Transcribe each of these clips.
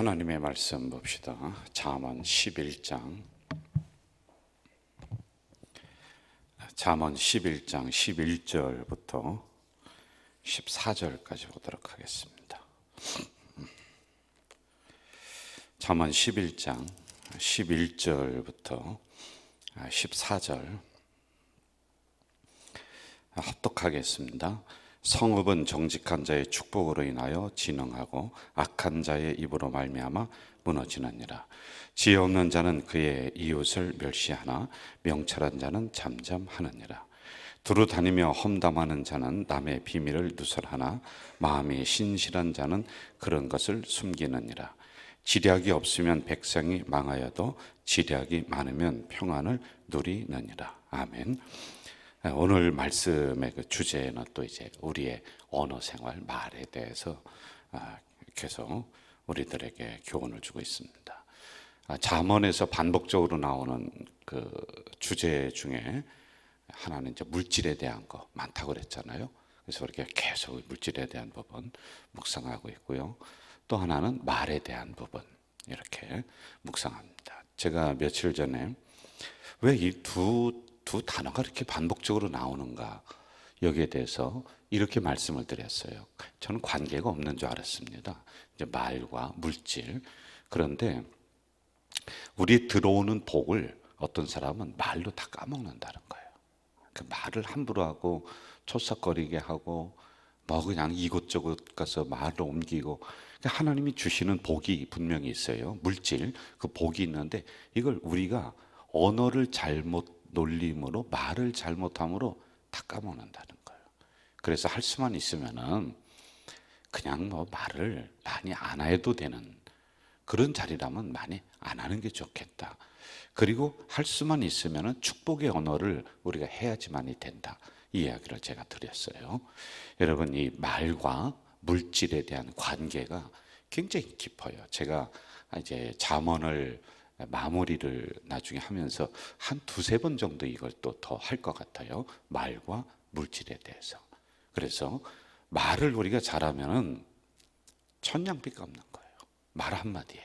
하나님의 말씀 봅시다. 잠언 11장 잠언 11장 11절부터 14절까지 보도록 하겠습니다. 잠언 11장 11절부터 14절 합독하겠습니다. 성읍은 정직한 자의 축복으로 인하여 진흥하고 악한 자의 입으로 말미암아 무너지느니라. 지혜 없는 자는 그의 이웃을 멸시하나 명철한 자는 잠잠하느니라. 두루 다니며 험담하는 자는 남의 비밀을 누설하나 마음이 신실한 자는 그런 것을 숨기느니라. 지략이 없으면 백성이 망하여도 지략이 많으면 평안을 누리느니라. 아멘. 오늘 말씀의 그 주제는 또 이제 우리의 언어 생활 말에 대해서 아, 계속 우리들에게 교훈을 주고 있습니다. 아, 잠언에서 반복적으로 나오는 그 주제 중에 하나는 이제 물질에 대한 거 많다고 그랬잖아요. 그래서 우리가 계속 물질에 대한 부분 묵상하고 있고요. 또 하나는 말에 대한 부분 이렇게 묵상합니다. 제가 며칠 전에 왜 이 두 두 단어가 이렇게 반복적으로 나오는가 여기에 대해서 이렇게 말씀을 드렸어요. 저는 관계가 없는 줄 알았습니다. 이제 말과 물질 그런데 우리 들어오는 복을 어떤 사람은 말로 다 까먹는다는 거예요. 그 말을 함부로 하고 초싹거리게 하고 뭐 그냥 이곳저곳 가서 말을 옮기고 그러니까 하나님이 주시는 복이 분명히 있어요. 물질 그 복이 있는데 이걸 우리가 언어를 잘못 놀림으로 말을 잘못함으로 다 까먹는다는 거예요. 그래서 할 수만 있으면은 그냥 뭐 말을 많이 안 해도 되는 그런 자리라면 많이 안 하는 게 좋겠다. 그리고 할 수만 있으면은 축복의 언어를 우리가 해야지만이 된다. 이 이야기를 제가 드렸어요. 여러분 이 말과 물질에 대한 관계가 굉장히 깊어요. 제가 이제 잠언을 마무리를 나중에 하면서 한 두세 번 정도 이걸 또 더 할 것 같아요. 말과 물질에 대해서. 그래서 말을 우리가 잘하면은 천냥빚 갚는 거예요. 말 한마디에.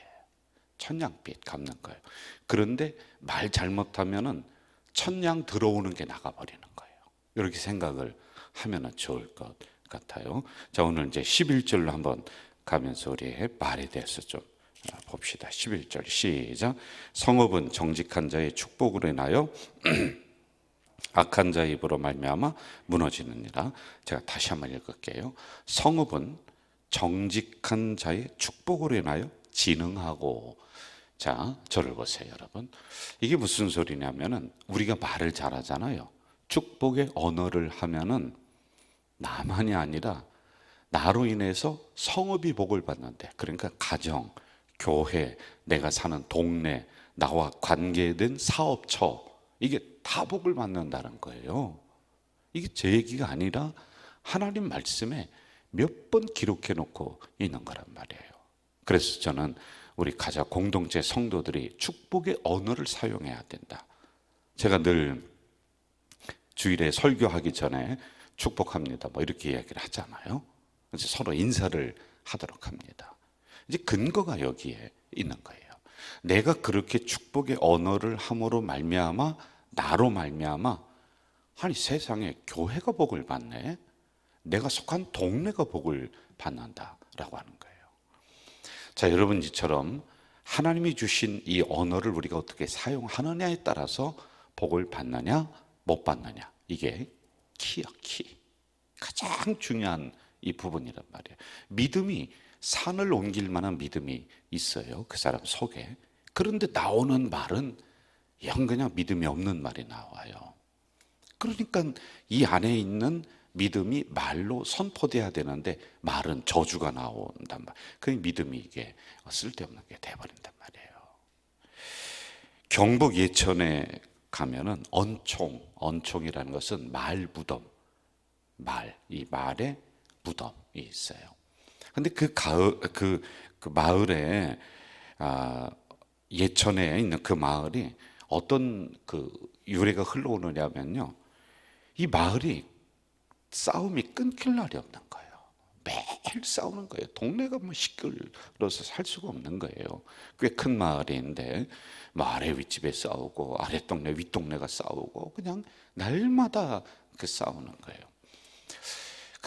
천냥빚 갚는 거예요. 그런데 말 잘못하면은 천냥 들어오는 게 나가버리는 거예요. 이렇게 생각을 하면은 좋을 것 같아요. 자, 오늘 이제 11절로 한번 가면서 우리의 말에 대해서 좀 봅시다. 11절 시작. 성읍은 정직한 자의 축복으로 인하여 악한 자의 입으로 말미암아 무너지느니라. 제가 다시 한번 읽을게요. 성읍은 정직한 자의 축복으로 인하여 진흥하고 자, 저를 보세요, 여러분. 이게 무슨 소리냐면은 우리가 말을 잘하잖아요. 축복의 언어를 하면은 나만이 아니라 나로 인해서 성읍이 복을 받는데 그러니까 가정, 교회, 내가 사는 동네, 나와 관계된 사업처 이게 다 복을 받는다는 거예요. 이게 제 얘기가 아니라 하나님 말씀에 몇 번 기록해 놓고 있는 거란 말이에요. 그래서 저는 우리 가자 공동체 성도들이 축복의 언어를 사용해야 된다. 제가 늘 주일에 설교하기 전에 축복합니다. 뭐 이렇게 이야기를 하잖아요. 그래서 서로 인사를 하도록 합니다. 이제 근거가 여기에 있는 거예요. 내가 그렇게 축복의 언어를 함으로 말미암아 나로 말미암아 아니 세상에 교회가 복을 받네. 내가 속한 동네가 복을 받는다라고 하는 거예요. 자, 여러분 이처럼 하나님이 주신 이 언어를 우리가 어떻게 사용하느냐에 따라서 복을 받느냐 못 받느냐 이게 키야 키 가장 중요한 이 부분이란 말이에요. 믿음이 산을 옮길 만한 믿음이 있어요. 그 사람 속에. 그런데 나오는 말은 영 그냥 믿음이 없는 말이 나와요. 그러니까 이 안에 있는 믿음이 말로 선포돼야 되는데 말은 저주가 나온단 말. 그 믿음이 이게 쓸데없는 게 돼버린단 말이에요. 경북 예천에 가면은 언총, 언총이라는 것은 말 무덤, 말, 이 말의 무덤이 있어요. 근데 그 가을, 그, 그 마을에, 아, 예천에 있는 그 마을이 어떤 그 유래가 흘러오느냐면요. 이 마을이 싸움이 끊길 날이 없는 거예요. 싸우는 거예요. 동네가 뭐 시끌러서 살 수가 없는 거예요. 꽤 큰 마을인데 마을의 윗집에 싸우고 아래 동네 윗 동네가 싸우고 그냥 날마다 그 싸우는 거예요.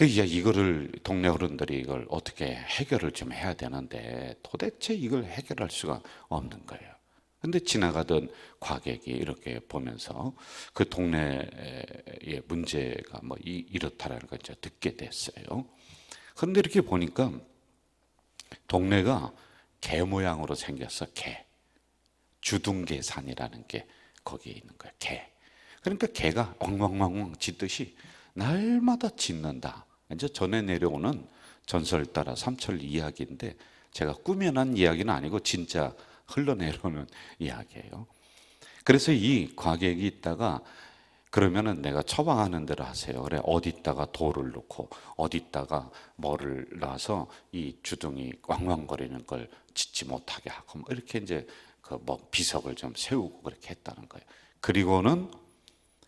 그 이제 이거를 동네 어른들이 이걸 어떻게 해결을 좀 해야 되는데 도대체 이걸 해결할 수가 없는 거예요. 근데 지나가던 과객이 이렇게 보면서 그 동네의 문제가 뭐 이- 이렇다라는 걸 이제 듣게 됐어요. 그런데 이렇게 보니까 동네가 개 모양으로 생겼어, 개. 주둥개산이라는 게 거기에 있는 거야, 개. 그러니까 개가 왕왕왕왕 짖듯이 날마다 짖는다. 이제 전에 내려오는 전설 따라 삼철 이야기인데 제가 꾸며난 이야기는 아니고 진짜 흘러내려오는 이야기예요. 그래서 이 과객이 있다가 그러면은 내가 처방하는 대로 하세요. 그래 어디다가 돌을 놓고 어디다가 뭐를 놔서 이 주둥이 왕왕거리는 걸 짓지 못하게 하고 뭐 이렇게 이제 그 뭐 비석을 좀 세우고 그렇게 했다는 거예요. 그리고는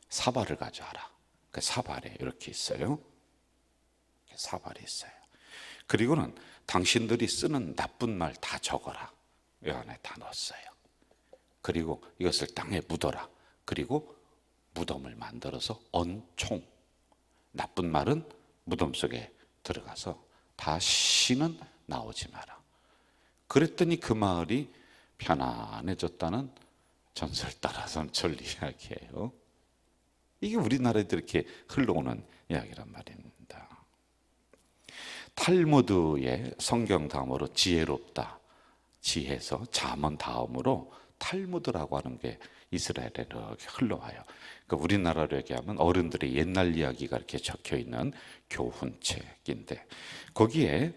사발을 가져와라. 그 사발에 이렇게 있어요. 사발이 있어요. 그리고는 당신들이 쓰는 나쁜 말 다 적어라. 이 안에 다 넣었어요. 그리고 이것을 땅에 묻어라. 그리고 무덤을 만들어서 언총. 나쁜 말은 무덤 속에 들어가서 다시는 나오지 마라. 그랬더니 그 마을이 편안해졌다는 전설 따라 삼철 이야기예요. 이게 우리나라에도 이렇게 흘러오는 이야기란 말입니다. 탈무드의 성경 다음으로 지혜롭다. 지혜서 잠언 다음으로 탈무드라고 하는 게 이스라엘에 이렇게 흘러와요. 그러니까 우리나라로 얘기하면 어른들의 옛날 이야기가 이렇게 적혀 있는 교훈책인데 거기에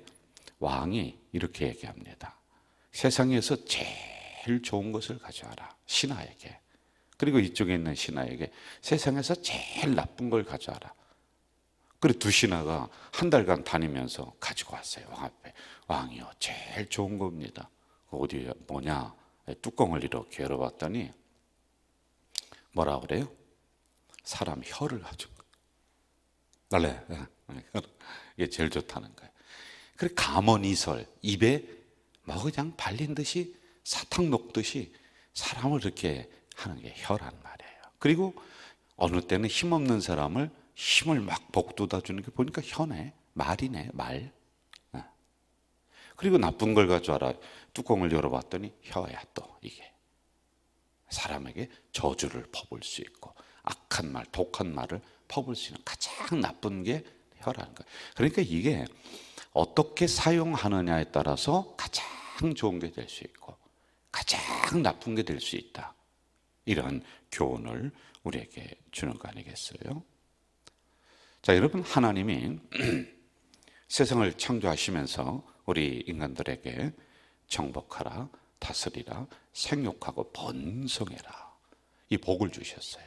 왕이 이렇게 얘기합니다. 세상에서 제일 좋은 것을 가져와라. 신하에게. 그리고 이쪽에 있는 신하에게 세상에서 제일 나쁜 걸 가져와라. 그래 두 신하가 한 달간 다니면서 가지고 왔어요. 왕 앞에. 왕이요. 제일 좋은 겁니다. 어디 뭐냐? 뚜껑을 이렇게 열어봤더니 뭐라 그래요? 사람 혀를 가지고 날래 이게 제일 좋다는 거예요. 그래 감언이설 입에 뭐 그냥 발린 듯이 사탕 녹듯이 사람을 이렇게 하는 게 혀란 말이에요. 그리고 어느 때는 힘없는 사람을 힘을 막 복돋아 주는 게 보니까 혀네 말이네 말. 예. 그리고 나쁜 걸 가져와라 뚜껑을 열어봤더니 혀야 또 이게 사람에게 저주를 퍼볼 수 있고 악한 말, 독한 말을 퍼볼 수 있는 가장 나쁜 게 혀라는 거예요. 그러니까 이게 어떻게 사용하느냐에 따라서 가장 좋은 게 될 수 있고 가장 나쁜 게 될 수 있다. 이런 교훈을 우리에게 주는 거 아니겠어요? 자, 여러분 하나님이 세상을 창조하시면서 우리 인간들에게 정복하라, 다스리라, 생육하고 번성해라. 이 복을 주셨어요.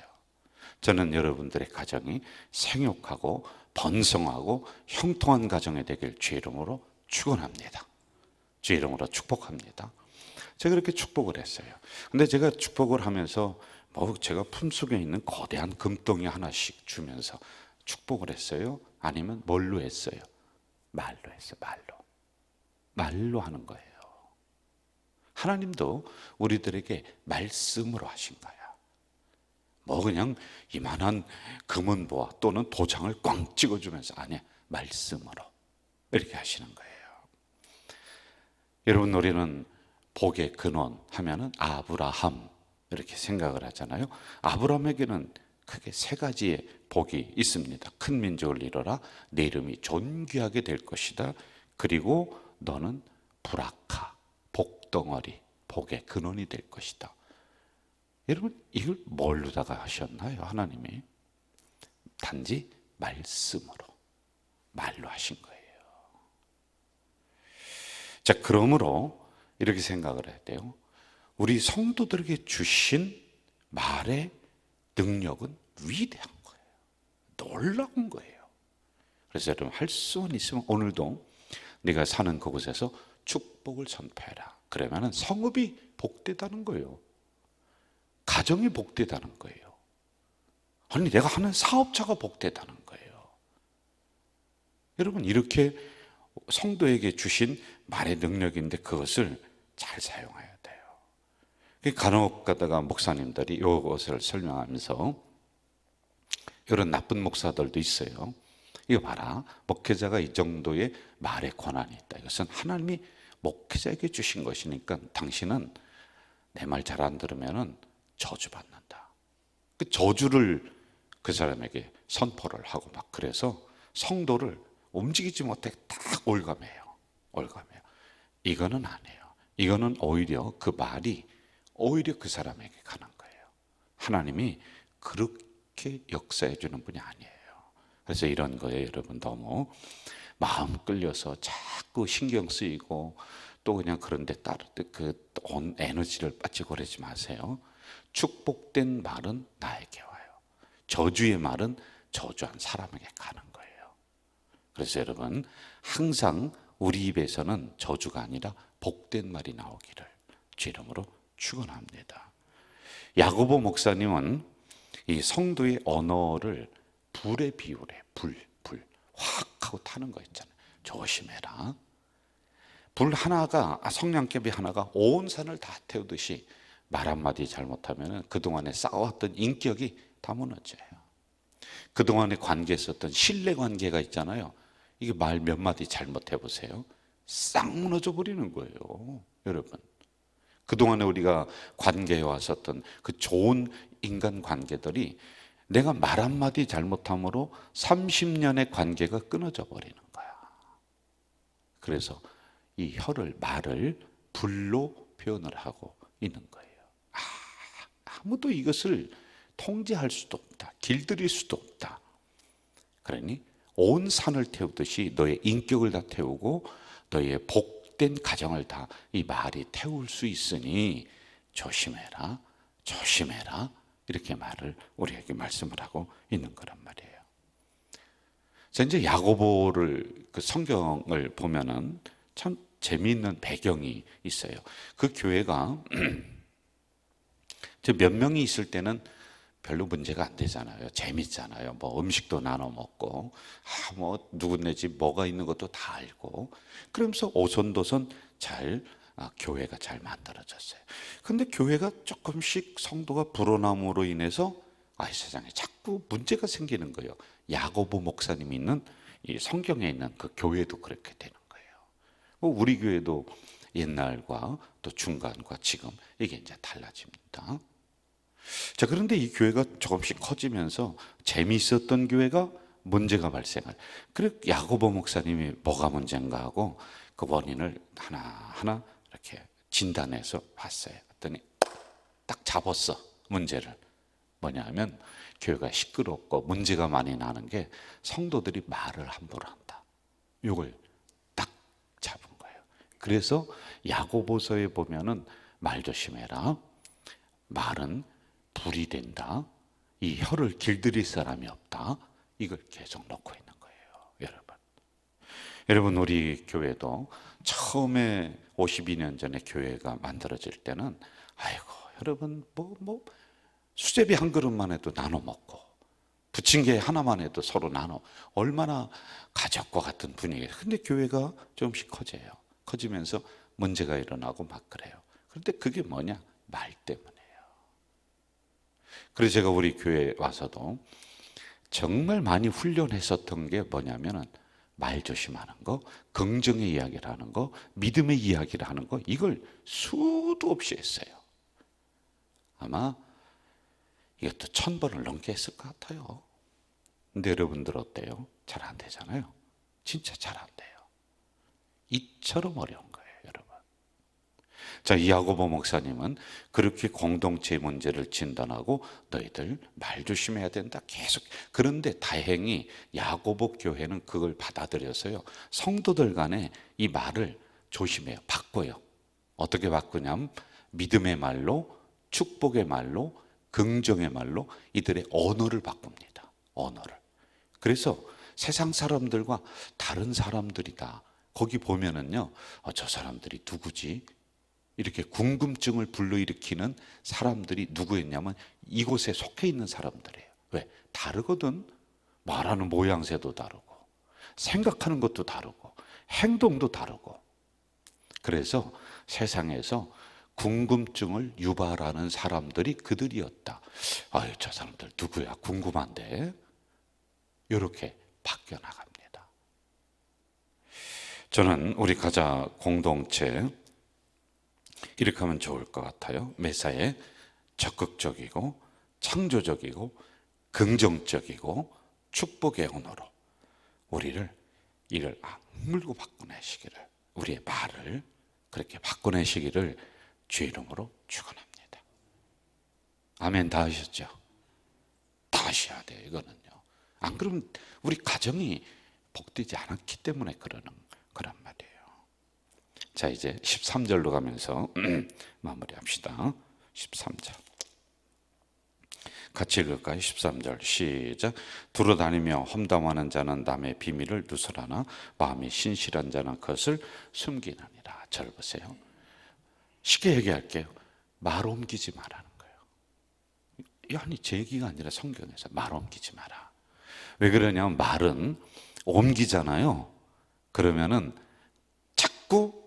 저는 여러분들의 가정이 생육하고 번성하고 형통한 가정이 되길 주 이름으로 축원합니다. 주 이름으로 축복합니다. 제가 그렇게 축복을 했어요. 근데 제가 축복을 하면서 뭐 제가 품속에 있는 거대한 금덩이 하나씩 주면서 축복을 했어요? 아니면 뭘로 했어요? 말로 했어요. 말로. 말로 하는 거예요. 하나님도 우리들에게 말씀으로 하신 거야. 뭐 그냥 이만한 금은 보아 또는 도장을 꽝 찍어주면서 아니야 말씀으로 이렇게 하시는 거예요. 여러분 우리는 복의 근원 하면은 아브라함 이렇게 생각을 하잖아요. 아브라함에게는 크게 세 가지의 복이 있습니다. 큰 민족을 이뤄라. 내 이름이 존귀하게 될 것이다. 그리고 너는 불악하 복덩어리 복의 근원이 될 것이다. 여러분 이걸 뭘로다가 하셨나요? 하나님이 단지 말씀으로 말로 하신 거예요. 자 그러므로 이렇게 생각을 해야 돼요. 우리 성도들에게 주신 말의 능력은 위대한 거예요. 놀라운 거예요. 그래서 여러분 할 수만 있으면 오늘도 네가 사는 그곳에서 축복을 선포해라. 그러면은 성읍이 복되다는 거예요. 가정이 복되다는 거예요. 아니 내가 하는 사업자가 복되다는 거예요. 여러분 이렇게 성도에게 주신 말의 능력인데 그것을 잘 사용해야 간혹 가다가 목사님들이 이것을 설명하면서 이런 나쁜 목사들도 있어요. 이거 봐라. 목회자가 이 정도의 말의 권한이 있다. 이것은 하나님이 목회자에게 주신 것이니까 당신은 내 말 잘 안 들으면은 저주받는다. 그 저주를 그 사람에게 선포를 하고 막 그래서 성도를 움직이지 못해 딱 올감해요. 올감해요. 이거는 아니에요. 이거는 오히려 그 말이 오히려 그 사람에게 가는 거예요. 하나님이 그렇게 역사해 주는 분이 아니에요. 그래서 이런 거에 여러분 너무 마음 끌려서 자꾸 신경 쓰이고 또 그냥 그런데 따르 그 온 에너지를 빠지고 그러지 마세요. 축복된 말은 나에게 와요. 저주의 말은 저주한 사람에게 가는 거예요. 그래서 여러분 항상 우리 입에서는 저주가 아니라 복된 말이 나오기를 주 이름으로 축원합니다. 야고보 목사님은 이 성도의 언어를 불에 비유래. 불, 불. 확 하고 타는 거 있잖아요. 조심해라. 불 하나가 아, 성냥개비 하나가 온 산을 다 태우듯이 말 한마디 잘못하면 그동안에 쌓아왔던 인격이 다 무너져요. 그동안에 관계에 있었던 신뢰 관계가 있잖아요. 이게 말 몇 마디 잘못해 보세요. 싹 무너져 버리는 거예요. 여러분. 그동안에 우리가 관계에 왔었던 그 좋은 인간 관계들이 내가 말 한마디 잘못함으로 30년의 관계가 끊어져 버리는 거야. 그래서 이 혀를, 말을 불로 표현을 하고 있는 거예요. 아, 아무도 이것을 통제할 수도 없다. 길들일 수도 없다. 그러니 온 산을 태우듯이 너의 인격을 다 태우고 너의 복 된 가정을 다 이 말이 태울 수 있으니 조심해라. 조심해라. 이렇게 말을 우리에게 말씀을 하고 있는 거란 말이에요. 자, 이제 야고보를 그 성경을 보면은 참 재미있는 배경이 있어요. 그 교회가 몇 명이 있을 때는 별로 문제가 안 되잖아요. 재밌잖아요. 뭐 음식도 나눠 먹고, 아, 뭐 누구네 집 뭐가 있는 것도 다 알고, 그러면서 오손도손 잘 아, 교회가 잘 만들어졌어요. 근데 교회가 조금씩 성도가 불어남으로 인해서 아, 이 세상에 자꾸 문제가 생기는 거예요. 야고보 목사님이 있는 이 성경에 있는 그 교회도 그렇게 되는 거예요. 뭐 우리 교회도 옛날과 또 중간과 지금 이게 이제 달라집니다. 자, 그런데 이 교회가 조금씩 커지면서 재미있었던 교회가 문제가 발생할. 그래 야고보 목사님이 뭐가 문제인가 하고 그 원인을 하나하나 이렇게 진단해서 봤어요. 그랬더니 딱 잡았어. 문제를. 뭐냐면 교회가 시끄럽고 문제가 많이 나는 게 성도들이 말을 함부로 한다. 이걸 딱 잡은 거예요. 그래서 야고보서에 보면은 말 조심해라. 말은 불이 된다. 이 혀를 길들일 사람이 없다. 이걸 계속 놓고 있는 거예요, 여러분. 여러분 우리 교회도 처음에 52년 전에 교회가 만들어질 때는 아이고 여러분 뭐뭐 수제비 한 그릇만 해도 나눠 먹고 부침개 하나만 해도 서로 나눠 얼마나 가족과 같은 분위기. 근데 교회가 조금씩 커져요. 커지면서 문제가 일어나고 막 그래요. 그런데 그게 뭐냐? 말 때문이에요. 그래서 제가 우리 교회 와서도 정말 많이 훈련했었던 게 뭐냐면은 말 조심하는 거, 긍정의 이야기를 하는 거, 믿음의 이야기를 하는 거, 이걸 수도 없이 했어요. 아마 이것도 천 번을 넘게 했을 것 같아요. 근데 여러분들 어때요? 잘 안 되잖아요. 진짜 잘 안 돼요. 이처럼 어려운 거예요. 자, 이 야고보 목사님은 그렇게 공동체 문제를 진단하고 너희들 말 조심해야 된다. 계속. 그런데 다행히 야고보 교회는 그걸 받아들여서요. 성도들 간에 이 말을 조심해요. 바꿔요. 어떻게 바꾸냐면 믿음의 말로, 축복의 말로, 긍정의 말로 이들의 언어를 바꿉니다. 언어를. 그래서 세상 사람들과 다른 사람들이다. 거기 보면은요, 어, 저 사람들이 누구지? 이렇게 궁금증을 불러일으키는 사람들이 누구였냐면 이곳에 속해 있는 사람들이에요. 왜? 다르거든. 말하는 모양새도 다르고, 생각하는 것도 다르고, 행동도 다르고. 그래서 세상에서 궁금증을 유발하는 사람들이 그들이었다. 아유, 저 사람들 누구야? 궁금한데. 이렇게 바뀌어 나갑니다. 저는 우리 가자 공동체 이렇게 하면 좋을 것 같아요. 매사에 적극적이고 창조적이고 긍정적이고 축복의 언어로 우리를 이를 악물고 바꿔내시기를 우리의 말을 그렇게 바꿔내시기를 주 이름으로 축원합니다. 아멘 다 하셨죠? 다 하셔야 돼요. 이거는요. 안 그러면 우리 가정이 복되지 않았기 때문에 그러는 거란 말이에요. 자 이제 13절로 가면서 마무리합시다. 13절. 같이 읽을까요? 13절. 시작. 두루 다니며 험담하는 자는 남의 비밀을 누설하나 마음이 신실한 자는 그것을 숨기느니라. 절 보세요. 쉽게 얘기할게요. 말 옮기지 말라는 거예요. 이 아니 제 얘기가 아니라 성경에서 말 옮기지 마라. 왜 그러냐면 말은 옮기잖아요. 그러면은 자꾸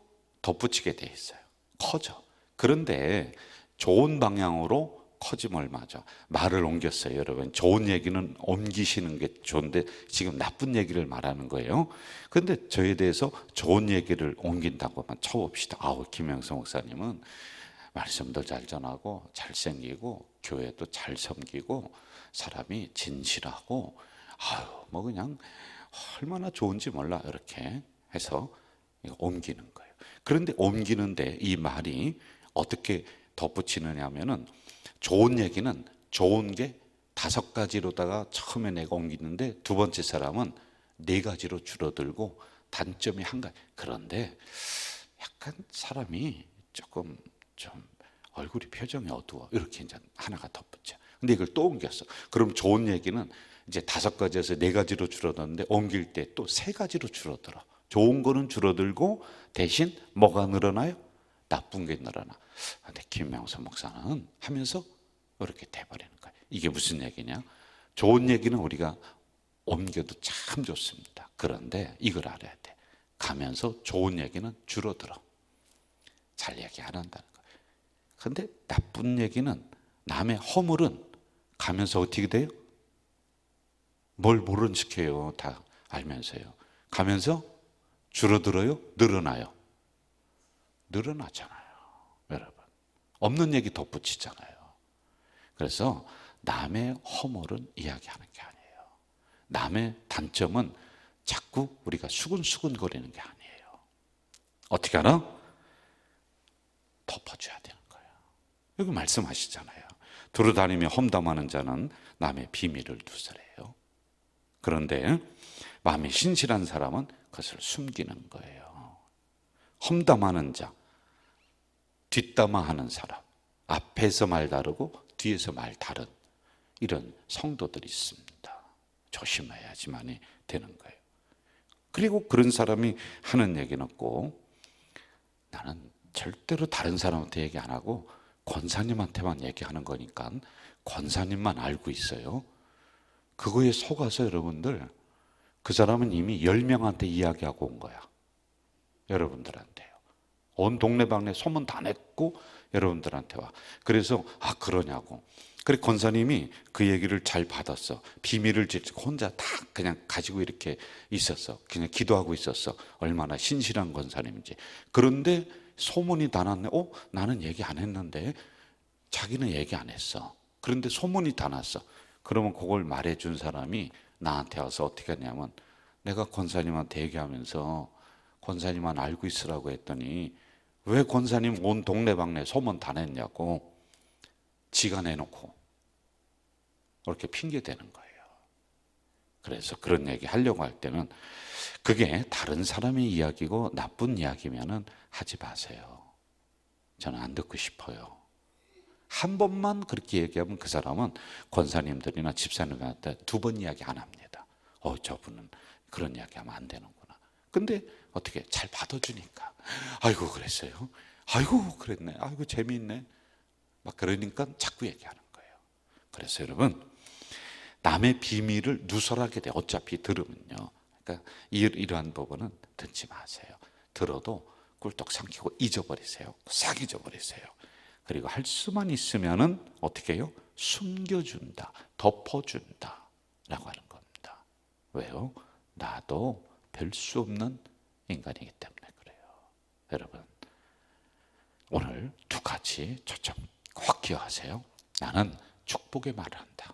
덧붙이게 돼 있어요 커져 그런데 좋은 방향으로 커지면 얼마죠? 말을 옮겼어요, 여러분. 좋은 얘기는 옮기시는 게 좋은데 지금 나쁜 얘기를 말하는 거예요. 그런데 저에 대해서 좋은 얘기를 옮긴다고만 쳐봅시다. 아우, 김영성 목사님은 말씀도 잘 전하고 잘생기고 교회도 잘 섬기고 사람이 진실하고 아유, 뭐 그냥 얼마나 좋은지 몰라 이렇게 해서 옮기는 거예요. 그런데 옮기는데 이 말이 어떻게 덧붙이느냐 하면은 좋은 얘기는 좋은 게 다섯 가지로다가 처음에 내가 옮기는데 두 번째 사람은 네 가지로 줄어들고 단점이 한 가지. 그런데 약간 사람이 조금 좀 얼굴이 표정이 어두워. 이렇게 이제 하나가 덧붙여. 근데 이걸 또 옮겼어. 그럼 좋은 얘기는 이제 다섯 가지에서 네 가지로 줄어드는데 옮길 때 또 세 가지로 줄어들어. 좋은 거는 줄어들고 대신 뭐가 늘어나요? 나쁜 게 늘어나. 근데 김명선 목사는 하면서 이렇게 돼버리는 거예요. 이게 무슨 얘기냐? 좋은 얘기는 우리가 옮겨도 참 좋습니다. 그런데 이걸 알아야 돼. 가면서 좋은 얘기는 줄어들어. 잘 얘기 안 한다는 거예요. 근데 나쁜 얘기는 남의 허물은 가면서 어떻게 돼요? 뭘 모른 척해요. 다 알면서요. 가면서 줄어들어요? 늘어나요? 늘어나잖아요. 여러분. 없는 얘기 덧붙이잖아요. 그래서 남의 허물은 이야기하는 게 아니에요. 남의 단점은 자꾸 우리가 수근수근 거리는 게 아니에요. 어떻게 하나? 덮어줘야 되는 거예요. 여기 말씀하시잖아요. 두루다니며 험담하는 자는 남의 비밀을 두서래요. 그런데 마음이 신실한 사람은 그것을 숨기는 거예요. 험담하는 자, 뒷담화하는 사람, 앞에서 말 다르고 뒤에서 말 다른 이런 성도들이 있습니다. 조심해야지만이 되는 거예요. 그리고 그런 사람이 하는 얘기는 꼭 나는 절대로 다른 사람한테 얘기 안 하고 권사님한테만 얘기하는 거니까 권사님만 알고 있어요. 그거에 속아서 여러분들 그 사람은 이미 열 명한테 이야기하고 온 거야. 여러분들한테요. 온 동네방네 소문 다 냈고 여러분들한테 와. 그래서 아 그러냐고. 그래 권사님이 그 얘기를 잘 받았어. 비밀을 지키고 혼자 다 그냥 가지고 이렇게 있었어. 그냥 기도하고 있었어. 얼마나 신실한 권사님인지. 그런데 소문이 다 났네. 어? 나는 얘기 안 했는데 자기는 얘기 안 했어. 그런데 소문이 다 났어. 그러면 그걸 말해 준 사람이 나한테 와서 어떻게 하냐면 내가 권사님한테 얘기하면서 권사님만 알고 있으라고 했더니 왜 권사님 온 동네방네 소문 다 냈냐고 지가 내놓고 그렇게 핑계 대는 거예요. 그래서 그런 얘기 하려고 할 때는 그게 다른 사람의 이야기고 나쁜 이야기면은 하지 마세요. 저는 안 듣고 싶어요. 한 번만 그렇게 얘기하면 그 사람은 권사님들이나 집사님한테 두 번 이야기 안 합니다. 어, 저분은 그런 이야기 하면 안 되는구나. 근데 어떻게 잘 받아주니까. 아이고, 그랬어요. 아이고, 그랬네. 아이고, 재미있네. 막 그러니까 자꾸 얘기하는 거예요. 그래서 여러분, 남의 비밀을 누설하게 돼. 어차피 들으면요. 그러니까 이러한 부분은 듣지 마세요. 들어도 꿀떡 삼키고 잊어버리세요. 싹 잊어버리세요. 그리고 할 수만 있으면은 어떻게 해요? 숨겨준다, 덮어준다 라고 하는 겁니다. 왜요? 나도 별 수 없는 인간이기 때문에 그래요. 여러분, 오늘 두 가지 초점 확 기억하세요. 나는 축복의 말을 한다.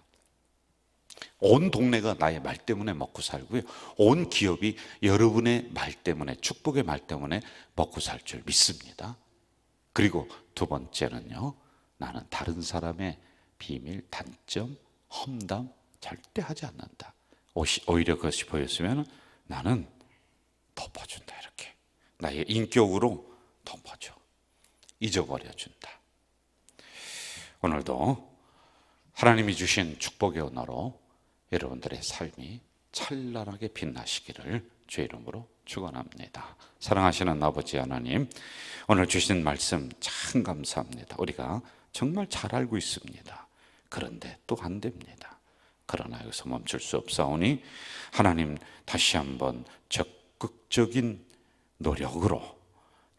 온 동네가 나의 말 때문에 먹고 살고요. 온 기업이 여러분의 말 때문에, 축복의 말 때문에 먹고 살 줄 믿습니다. 그리고 두 번째는요. 나는 다른 사람의 비밀, 단점, 험담 절대 하지 않는다. 오히려 그것이 보였으면 나는 덮어준다. 이렇게. 나의 인격으로 덮어줘. 잊어버려 준다. 오늘도 하나님이 주신 축복의 언어로 여러분들의 삶이 찬란하게 빛나시기를 주의 이름으로 축원합니다. 사랑하시는 아버지 하나님, 오늘 주신 말씀 참 감사합니다. 우리가 정말 잘 알고 있습니다. 그런데 또 안 됩니다. 그러나 여기서 멈출 수 없사오니 하나님 다시 한번 적극적인 노력으로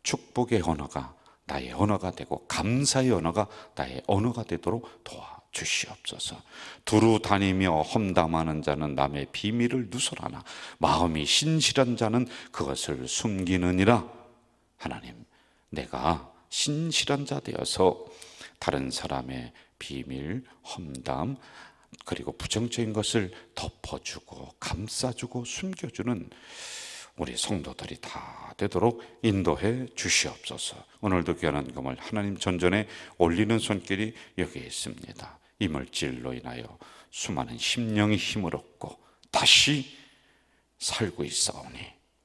축복의 언어가 나의 언어가 되고 감사의 언어가 나의 언어가 되도록 도와 주시옵소서. 두루 다니며 험담하는 자는 남의 비밀을 누설하나 마음이 신실한 자는 그것을 숨기느니라. 하나님, 내가 신실한 자 되어서 다른 사람의 비밀, 험담, 그리고 부정적인 것을 덮어주고 감싸주고 숨겨주는 우리 성도들이 다 되도록 인도해 주시옵소서. 오늘도 귀한 금을 하나님 전전에 올리는 손길이 여기 있습니다. 이 물질로 인하여 수많은 심령이 힘을 얻고 다시 살고 있사오니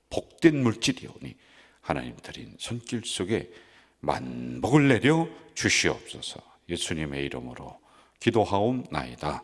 복된 물질이오니 하나님 드린 손길 속에 만복을 내려 주시옵소서. 예수님의 이름으로 기도하옵나이다.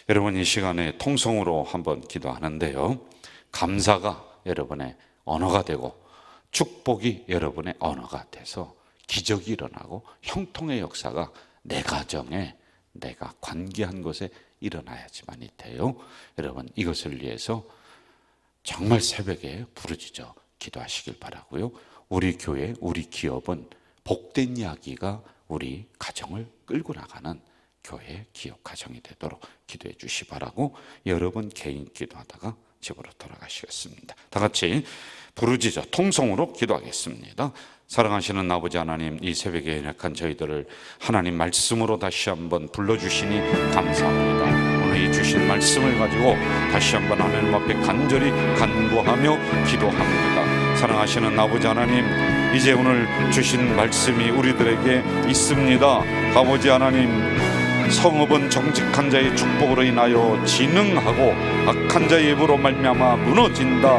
여러분 이 시간에 통성으로 한번 기도하는데요. 감사가 여러분의 언어가 되고 축복이 여러분의 언어가 돼서 기적이 일어나고 형통의 역사가 내 가정에 내가 관계한 곳에 일어나야지만이 돼요. 여러분 이것을 위해서 정말 새벽에 부르짖어 기도하시길 바라고요. 우리 교회, 우리 기업은 복된 이야기가 우리 가정을 끌고 나가는 교회, 기업, 가정이 되도록 기도해 주시 바라고 여러분 개인 기도하다가 집으로 돌아가시겠습니다. 다 같이 부르짖어 통성으로 기도하겠습니다. 사랑하시는 아버지 하나님, 이 새벽에 연약한 저희들을 하나님 말씀으로 다시 한번 불러주시니 감사합니다. 이 주신 말씀을 가지고 다시 한번 하나님 앞에 간절히 간구하며 기도합니다. 사랑하시는 아버지 하나님, 이제 오늘 주신 말씀이 우리들에게 있습니다. 아버지 하나님, 성읍은 정직한 자의 축복으로 인하여 진흥하고 악한 자의 입으로 말미암아 무너진다.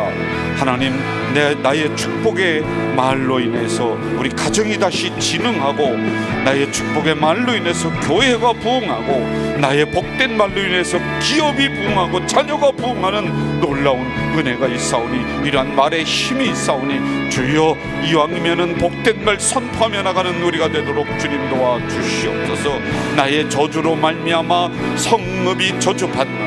하나님 내 나의 축복의 말로 인해서 우리 가정이 다시 진흥하고 나의 축복의 말로 인해서 교회가 부흥하고 나의 복된 말로 인해서 기업이 부흥하고 자녀가 부흥하는 놀라운 은혜가 있사오니 이러한 말에 힘이 있사오니 주여 이왕이면은 복된 말 선포하며 나가는 우리가 되도록 주님 도와 주시옵소서. 나의 저주로 말미암아 성읍이 저주받는다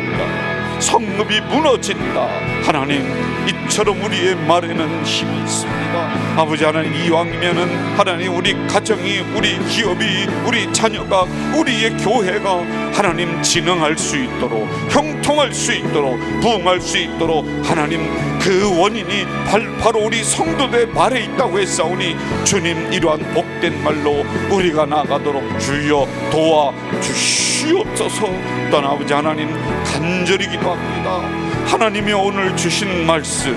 성읍이 무너진다. 하나님 이처럼 우리의 말에는 힘이 있습니다. 아버지 하나님 이왕이면은 하나님 우리 가정이 우리 기업이 우리 자녀가 우리의 교회가 하나님 진흥할 수 있도록 형통할 수 있도록 부흥할 수 있도록 하나님 그 원인이 발- 바로 우리 성도들 말에 있다고 했사오니 주님 이러한 복된 말로 우리가 나가도록 주여 도와 주시옵소서. 또한 아버지 하나님 간절히 기도 합니다. 하나님이 오늘 주신 말씀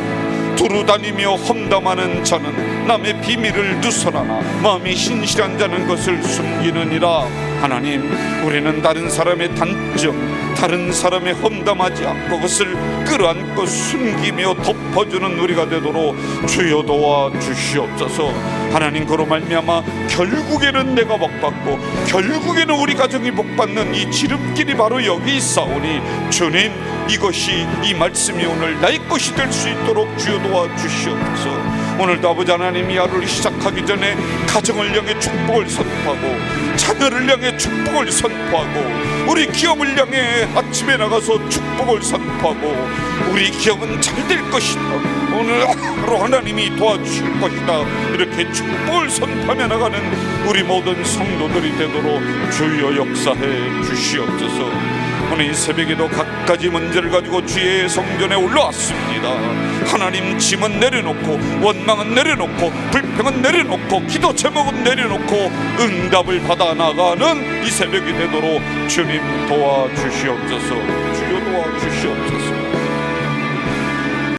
두루 다니며 험담하는 자는 남의 비밀을 누설하나 마음이 신실한 자는 것을 숨기느니라 하나님 우리는 다른 사람의 단점 다른 사람의 험담하지 않고 그것을 끌어안고 숨기며 덮어주는 우리가 되도록 주여 도와 주시옵소서. 하나님 그로 말미암아 결국에는 내가 복받고 결국에는 우리 가정이 복받는 이 지름길이 바로 여기 있사오니 주님 이것이 이 말씀이 오늘 나의 것이 될 수 있도록 주여 도와 주시옵소서 오늘도 아버지 하나님 이 하루를 시작하기 전에 가정을 향해 축복을 선포하고 자녀를 향해 축복을 선포하고 우리 기업을 향해 아침에 나가서 축복을 선포하고 우리 기업은 잘 될 것이다. 오늘 하루 하나님이 도와주실 것이다. 이렇게 축복을 선포하며 나가는 우리 모든 성도들이 되도록 주여 역사해 주시옵소서. 오늘 이 새벽에도 각가지 문제를 가지고 주의 성전에 올라왔습니다. 하나님 짐은 내려놓고 원망은 내려놓고 불평은 내려놓고 기도 제목은 내려놓고 응답을 받아 나가는 이 새벽이 되도록 주님 도와주시옵소서. 주여 도와주시옵소서.